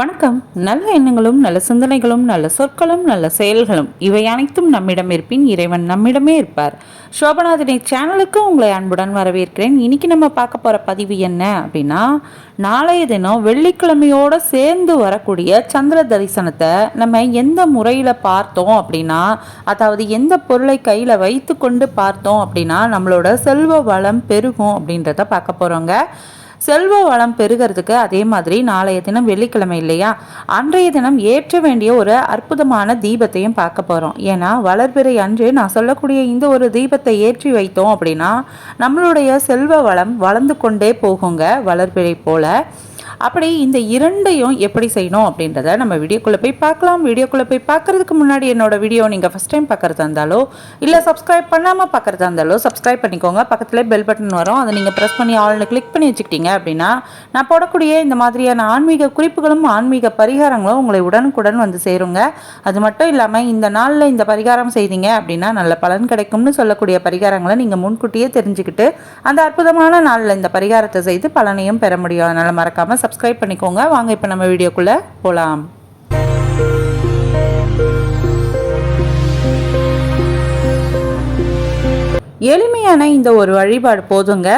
வணக்கம். நல்ல எண்ணங்களும் நல்ல சிந்தனைகளும் நல்ல சொற்களும் நல்ல செயல்களும் இவை அனைத்தும் நம்மிடம் இருப்பின் இறைவன் நம்மிடமே இருப்பார். சோபநாதனை சேனலுக்கு உங்களை அன்புடன் வரவேற்கிறேன். இன்னைக்கு நம்ம பார்க்க போகிற பதிவு என்ன அப்படின்னா நாளைய தினம் வெள்ளிக்கிழமையோடு சேர்ந்து வரக்கூடிய சந்திர தரிசனத்தை நம்ம எந்த முறையில் பார்த்தோம் அப்படின்னா அதாவது எந்த பொருளை கையில் வைத்து கொண்டு பார்த்தோம் அப்படின்னா நம்மளோட செல்வ வளம் பெருகும் அப்படின்றத பார்க்க போகிறோங்க செல்வ வளம் பெருகிறதுக்கு அதே மாதிரி நாளைய தினம் வெள்ளிக்கிழமை இல்லையா? அன்றைய தினம் ஏற்ற வேண்டிய ஒரு அற்புதமான தீபத்தையும் பார்க்க போகிறோம் ஏன்னா வளர்பிறை அன்று நான் சொல்லக்கூடிய இந்த ஒரு தீபத்தை ஏற்றி வைத்தோம் அப்படின்னா நம்மளுடைய செல்வ வளம் வளர்ந்து கொண்டே போகுங்க வளர்பிறை போல. அப்படி இந்த இரண்டையும் எப்படி செய்யணும் அப்படின்றத நம்ம வீடியோக்குள்ளே போய் பார்க்கலாம். வீடியோக்குள்ளே போய் பார்க்குறதுக்கு முன்னாடி என்னோட வீடியோ நீங்கள் ஃபஸ்ட் டைம் பார்க்குறதா இருந்தாலோ இல்லை சப்ஸ்கிரைப் பண்ணாமல் பார்க்குறதா இருந்தாலோ சப்ஸ்கிரைப் பண்ணிக்கோங்க. பக்கத்தில் பெல் பட்டன் வரும். அதை நீங்கள் ப்ரெஸ் பண்ணி ஆல்னு கிளிக் பண்ணி வச்சுக்கிட்டீங்க அப்படின்னா நான் போடக்கூடிய இந்த மாதிரியான ஆன்மீக குறிப்புகளும் ஆன்மீக பரிகாரங்களும் உங்களை உடனுக்குடன் வந்து சேருங்க. அது மட்டும் இல்லாமல் இந்த நாளில் இந்த பரிகாரம் செய்தீங்க அப்படின்னா நல்ல பலன் கிடைக்கும்னு சொல்லக்கூடிய பரிகாரங்களை நீங்கள் முன்கூட்டியே தெரிஞ்சுக்கிட்டு அந்த அற்புதமான நாளில் இந்த பரிகாரத்தை செய்து பலனையும் பெற முடியும். அதனால் மறக்காமல் சப்ஸ்கிரைப் பண்ணிக்கோங்க. வாங்க இப்போ நம்ம வீடியோக்குள்ளே போகலாம் எளிமையான இந்த ஒரு வழிபாடு போதுங்க.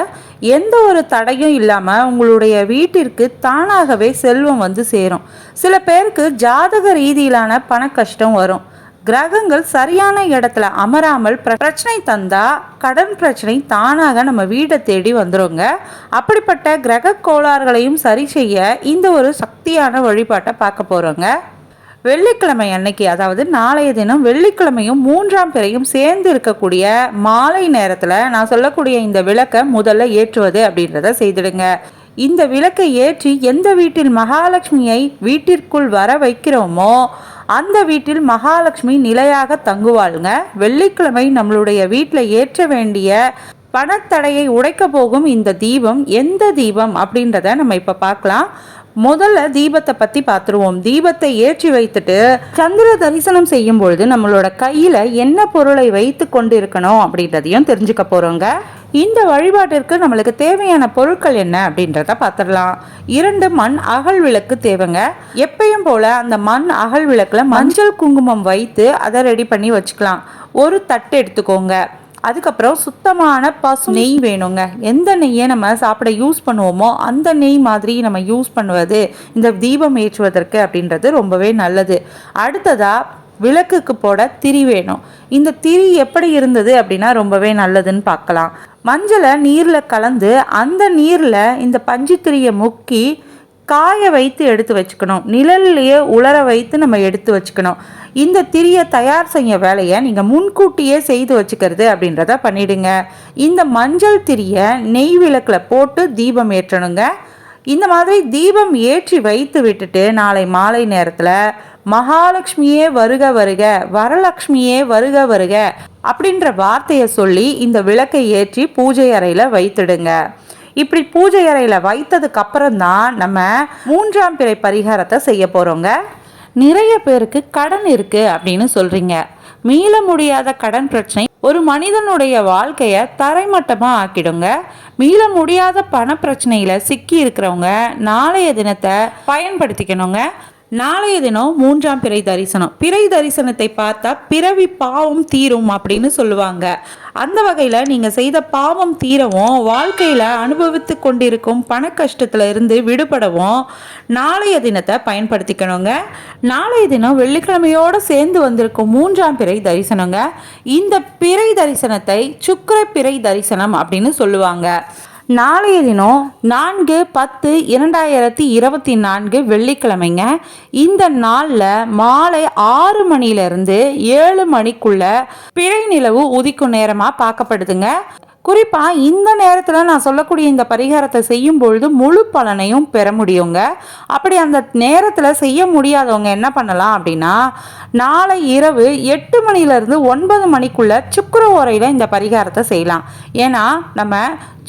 எந்த ஒரு தடையும் இல்லாமல் உங்களுடைய வீட்டிற்கு தானாகவே செல்வம் வந்து சேரும். சில பேருக்கு ஜாதக ரீதியிலான பண கஷ்டம் வரும். கிரகங்கள் சரியான இடத்துல அமராமல் பிர- பிரச்சனை தந்தா கடன் பிரச்சனை தானாக நம்ம வீடை தேடி வந்துருங்க. அப்படிப்பட்ட கிரக கோளாறுகளையும் சரி செய்ய இந்த ஒரு சக்தியான வழிபாட்டை பார்க்க போறோங்க. வெள்ளிக்கிழமை அன்னைக்கு அதாவது நாளைய தினம் வெள்ளிக்கிழமையும் மூன்றாம் பிறையும் சேர்ந்து இருக்கக்கூடிய மாலை நேரத்தில் நான் சொல்லக்கூடிய இந்த விளக்கை முதல்ல ஏற்றுவது அப்படின்றத செய்திடுங்க. இந்த விளக்கை ஏற்றி எந்த வீட்டில் மகாலட்சுமியை வீட்டிற்குள் வர வைக்கிறோமோ அந்த வீட்டில் மகாலட்சுமி நிலையாக தங்குவாளுங்க. வெள்ளிக்கிழமை நம்மளுடைய வீட்டில் ஏற்ற வேண்டிய பணத்தடையை உடைக்க போகும் இந்த தீபம் எந்த தீபம் அப்படின்றத நம்ம இப்போ பார்க்கலாம். முதல்ல தீபத்தை பத்தி பார்த்துருவோம் தீபத்தை ஏற்றி வைத்துட்டு சந்திர தரிசனம் செய்யும் பொழுது நம்மளோட கையில என்ன பொருளை வைத்து கொண்டு இருக்கணும் அப்படின்றதையும் தெரிஞ்சுக்க போறோங்க. இந்த வழிபாட்டிற்கு நம்மளுக்கு தேவையான பொருட்கள் என்ன அப்படின்றத பார்த்துடலாம் இரண்டு மண் அகல் விளக்கு தேவைங்க. எப்பயும் போல அந்த மண் அகல் விளக்குல மஞ்சள் குங்குமம் வைத்து அதை ரெடி பண்ணி வச்சுக்கலாம். ஒரு தட்டு எடுத்துக்கோங்க. அதுக்கப்புறம் சுத்தமான பசு நெய் வேணுங்க. எந்த நெய்யை நம்ம சாப்பிட யூஸ் பண்ணுவோமோ அந்த நெய் மாதிரி நம்ம யூஸ் பண்ணுவது இந்த தீபம் ஏற்றுவதற்கு அப்படின்றது ரொம்பவே நல்லது. அடுத்ததா விளக்குக்கு போட திரி வேணும். இந்த திரி எப்படி இருந்தது அப்படின்னா ரொம்பவே நல்லதுன்னு பார்க்கலாம். மஞ்சளை நீரில் கலந்து அந்த நீரில் இந்த பஞ்சு திரியை முக்கி காய வைத்து எடுத்து வச்சுக்கணும். நிழல்லையே உலர வைத்து நம்ம எடுத்து வச்சுக்கணும். இந்த திரியை தயார் செய்ய வேலையை நீங்கள் முன்கூட்டியே செய்து வச்சுக்கிறது அப்படின்றத பண்ணிடுங்க. இந்த மஞ்சள் திரியை நெய் விளக்கில் போட்டு தீபம் ஏற்றணுங்க. இந்த மாதிரி தீபம் ஏற்றி வைத்து விட்டுட்டு நாளை மாலை நேரத்தில் மகாலட்சுமியே வருக வருக வரலட்சுமியே வருக வருக அப்படின்ற வார்த்தையை சொல்லி இந்த விளக்கை ஏற்றி பூஜை அறையில் வைத்துடுங்க. இப்படி பூஜை அறையில் வைத்ததுக்கு அப்புறம் தான் நம்ம மூன்றாம் பிறை பரிகாரத்தை செய்ய போகிறோங்க நிறைய பேருக்கு கடன் இருக்கு அப்படின்னு சொல்றீங்க. மீள முடியாத கடன் பிரச்சனை ஒரு மனிதனுடைய வாழ்க்கையை தரைமட்டமாக ஆக்கிடுங்க. மீள முடியாத பண பிரச்சனையில சிக்கி இருக்கிறவங்க நாளைய தினத்தை பயன்படுத்திக்கணுங்க. நாளைய தினம் மூன்றாம் பிறை தரிசனம். பிறை தரிசனத்தை பார்த்தா பிறவி பாவம் தீரும் அப்படின்னு சொல்லுவாங்க. அந்த வகையில் நீங்கள் செய்த பாவம் தீரவும் வாழ்க்கையில் அனுபவித்து கொண்டிருக்கும் பண கஷ்டத்துல இருந்து விடுபடவும் நாளைய தினத்தை பயன்படுத்திக்கணுங்க. நாளைய தினம் வெள்ளிக்கிழமையோடு சேர்ந்து வந்திருக்கும் மூன்றாம் பிறை தரிசனங்க. இந்த பிறை தரிசனத்தை சுக்கர பிறை தரிசனம் அப்படின்னு சொல்லுவாங்க. நாளைய தினம் நான்கு பத்து இரண்டாயிரத்தி இருபத்தி நான்கு வெள்ளிக்கிழமைங்க. இந்த நாளில் மாலை ஆறு மணியிலிருந்து ஏழு மணிக்குள்ள பிழை நிலவு உதிக்கும் நேரமாக பார்க்கப்படுதுங்க. குறிப்பாக இந்த நேரத்தில் நான் சொல்லக்கூடிய இந்த பரிகாரத்தை செய்யும் பொழுது முழு பலனையும் பெற முடியுங்க. அப்படி அந்த நேரத்தில் செய்ய முடியாதவங்க என்ன பண்ணலாம் அப்படின்னா நாளை இரவு எட்டு மணிலேருந்து ஒன்பது மணிக்குள்ள சுக்கர ஓரையில் இந்த பரிகாரத்தை செய்யலாம். ஏன்னா நம்ம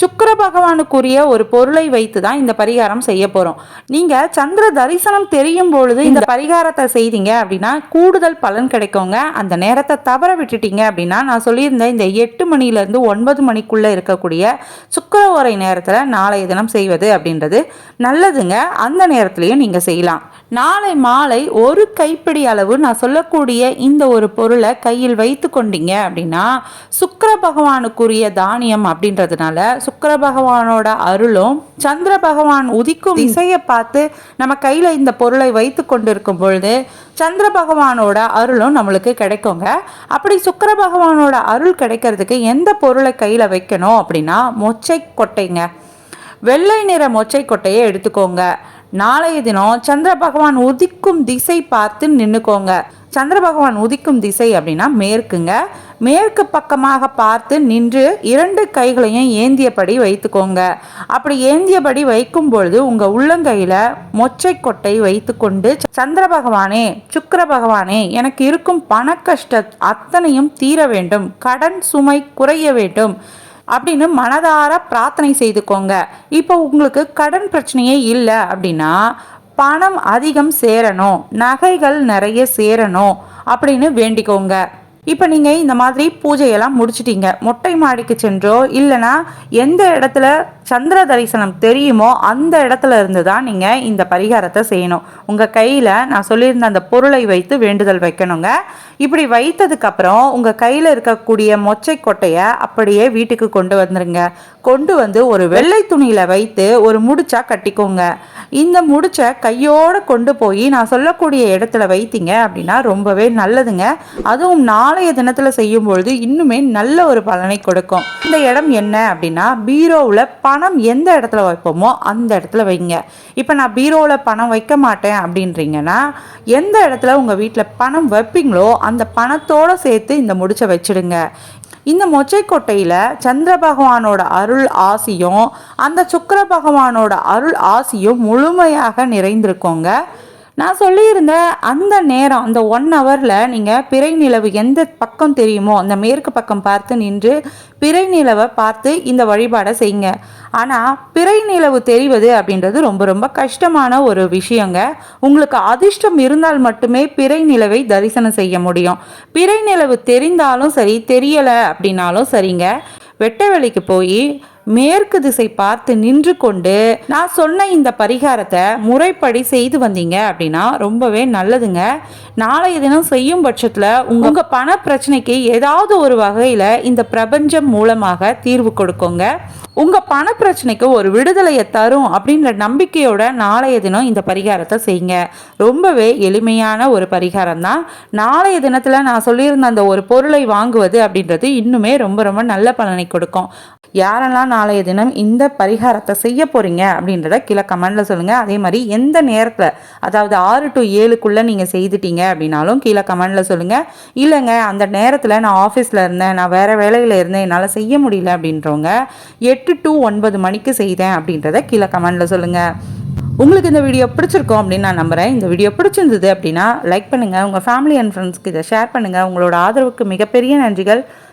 சுக்கிர பகவானுக்குரிய ஒரு பொருளை வைத்து தான் இந்த பரிகாரம் செய்ய போகிறோம் நீங்கள் சந்திர தரிசனம் தெரியும் பொழுது இந்த பரிகாரத்தை செய்தீங்க அப்படின்னா கூடுதல் பலன் கிடைக்குங்க. அந்த நேரத்தை தவற விட்டுட்டீங்க அப்படின்னா நான் சொல்லியிருந்தேன் இந்த எட்டு மணிலேருந்து ஒன்பது மணிக்குள்ளே இருக்கக்கூடிய சுக்கிர ஓரை நேரத்தில் நாளைய தினம் செய்வது அப்படின்றது நல்லதுங்க. அந்த நேரத்துலையும் நீங்கள் செய்யலாம். நாளை மாலை ஒரு கைப்பிடி அளவு நான் சொல்லக்கூடிய இந்த ஒரு பொருளை கையில் வைத்து கொண்டீங்க அப்படின்னா சுக்கிர பகவானுக்குரிய தானியம் அப்படின்றதுனால சுக்கர பகவானோட அருளும் சந்திர பகவான் உதிக்கும் திசையை பார்த்து நம்ம கையில் இந்த பொருளை வைத்து கொண்டிருக்கும் பொழுது சந்திர பகவானோட அருளும் நம்மளுக்கு கிடைக்குங்க. அப்படி சுக்கர பகவானோட அருள் கிடைக்கிறதுக்கு எந்த பொருளை கையில் வைக்கணும் அப்படின்னா மொச்சை கொட்டைங்க. வெள்ளை நிற மொச்சை கொட்டையை எடுத்துக்கோங்க. நாளைய தினம் சந்திர பகவான் உதிக்கும் திசை பார்த்து நின்றுக்கோங்க சந்திர பகவான் உதிக்கும் திசை அப்படின்னா மேற்குங்க. மேற்கு பக்கமாக பார்த்து நின்று இரண்டு கைகளையும் ஏந்தியபடி வைத்துக்கோங்க. அப்படி ஏந்தியபடி வைக்கும் பொழுது உங்கள் உள்ளங்கையில் மொச்சை கொட்டை வைத்துக்கொண்டு சந்திர பகவானே சுக்கர பகவானே எனக்கு இருக்கும் பண கஷ்ட அத்தனையும் தீர வேண்டும். கடன் சுமை குறைய வேண்டும். அப்படின்னு மனதார பிரார்த்தனை செய்துக்கோங்க. இப்போ உங்களுக்கு கடன் பிரச்சனையே இல்லை அப்படின்னா பணம் அதிகம் சேரணும் நகைகள் நிறைய சேரணும் அப்படின்னு வேண்டிக்கோங்க. இப்போ நீங்கள் இந்த மாதிரி பூஜையெல்லாம் முடிச்சிட்டீங்க. மொட்டை மாடிக்கு சென்றோ இல்லைனா எந்த இடத்துல சந்திர தரிசனம் தெரியுமோ அந்த இடத்துல இருந்து தான் நீங்கள் இந்த பரிகாரத்தை செய்யணும். உங்கள் கையில் நான் சொல்லியிருந்த அந்த பொருளை வைத்து வேண்டுதல் வைக்கணுங்க. இப்படி வைத்ததுக்கப்புறம் உங்கள் கையில் இருக்கக்கூடிய மொச்சை கொட்டையை அப்படியே வீட்டுக்கு கொண்டு வந்துருங்க. கொண்டு வந்து ஒரு வெள்ளை துணியில் வைத்து ஒரு முடிச்சா கட்டிக்கோங்க. இந்த முடிச்சை கையோடு கொண்டு போய் நான் சொல்லக்கூடிய இடத்துல வைத்தீங்க அப்படின்னா ரொம்பவே நல்லதுங்க. அதுவும் நாளைய தினத்தில் செய்யும் பொழுது இன்னுமே நல்ல ஒரு பலனை கொடுக்கும். இந்த இடம் என்ன அப்படின்னா பீரோவில் பணம் எந்த இடத்துல வைப்போமோ அந்த இடத்துல வைங்க. இப்போ நான் பீரோவில் பணம் வைக்க மாட்டேன் அப்படின்றீங்கன்னா எந்த இடத்துல உங்கள் வீட்டில் பணம் வைப்பீங்களோ அந்த பணத்தோடு சேர்த்து இந்த முடிச்சை வச்சுடுங்க. இந்த மொச்சைக்கொட்டையில் சந்திர பகவானோட அருள் ஆசியும் அந்த சுக்கர பகவானோட அருள் ஆசியும் முழுமையாக நிறைந்திருக்கோங்க. நான் சொல்லியிருந்த அந்த நேரம் அந்த ஒன் ஹவரில் நீங்கள் பிறை நிலவு எந்த பக்கம் தெரியுமோ அந்த மேற்கு பக்கம் பார்த்து நின்று பிறை நிலவை பார்த்து இந்த வழிபாடை செய்யுங்க. ஆனால் பிறை நிலவு தெரிவது அப்படின்றது ரொம்ப ரொம்ப கஷ்டமான ஒரு விஷயங்க. உங்களுக்கு அதிர்ஷ்டம் இருந்தால் மட்டுமே பிறை நிலவை தரிசனம் செய்ய முடியும். பிறை நிலவு தெரிந்தாலும் சரி தெரியலை அப்படின்னாலும் சரிங்க. வெட்ட வெளிக்கு போய் மேற்கு திசை பார்த்து நின்று கொண்டு நான் சொன்ன இந்த பரிகாரத்தை முறைப்படி செய்து வந்தீங்க அப்படின்னா ரொம்பவே நல்லதுங்க. நாளைய தினம் செய்யும் பட்சத்தில் உங்கள் பண பிரச்சனைக்கு ஏதாவது ஒரு வகையில் இந்த பிரபஞ்சம் மூலமாக தீர்வு கொடுக்குங்க. உங்கள் பண பிரச்சனைக்கு ஒரு விடுதலையை தரும் அப்படின்ற நம்பிக்கையோட நாளைய தினம் இந்த பரிகாரத்தை செய்யுங்க. ரொம்பவே எளிமையான ஒரு பரிகாரம் தான் நாளைய தினத்தில் நான் சொல்லியிருந்த அந்த ஒரு பொருளை வாங்குவது அப்படின்றது இன்னுமே ரொம்ப ரொம்ப நல்ல பலனை கொடுக்கும். யாரெல்லாம் நாளைய தினம் இந்த பரிகாரத்தை செய்ய போகிறீங்க அப்படின்றத கீழே கமெண்டில் சொல்லுங்கள் அதே மாதிரி எந்த நேரத்தில் அதாவது ஆறு டு ஏழுக்குள்ளே நீங்கள் செய்துட்டீங்க அப்படின்னாலும் கீழே கமெண்டில் சொல்லுங்கள் இல்லைங்க அந்த நேரத்தில் நான் ஆஃபீஸில் இருந்தேன் நான் வேறு வேலையில் இருந்தேன் என்னால் செய்ய முடியல அப்படின்றவங்க எட்டு டு ஒன்பது மணிக்கு செய்தேன் அப்படின்றத கீழே கமெண்டில் சொல்லுங்கள் உங்களுக்கு இந்த வீடியோ பிடிச்சிருக்கோம் அப்படின்னு நான் நம்புகிறேன் இந்த வீடியோ பிடிச்சிருந்தது அப்படின்னா லைக் பண்ணுங்கள் உங்கள் ஃபேமிலி அண்ட் ஃப்ரெண்ட்ஸ்க்கு இதை ஷேர் பண்ணுங்கள் உங்களோட ஆதரவுக்கு மிகப்பெரிய நன்றிகள்.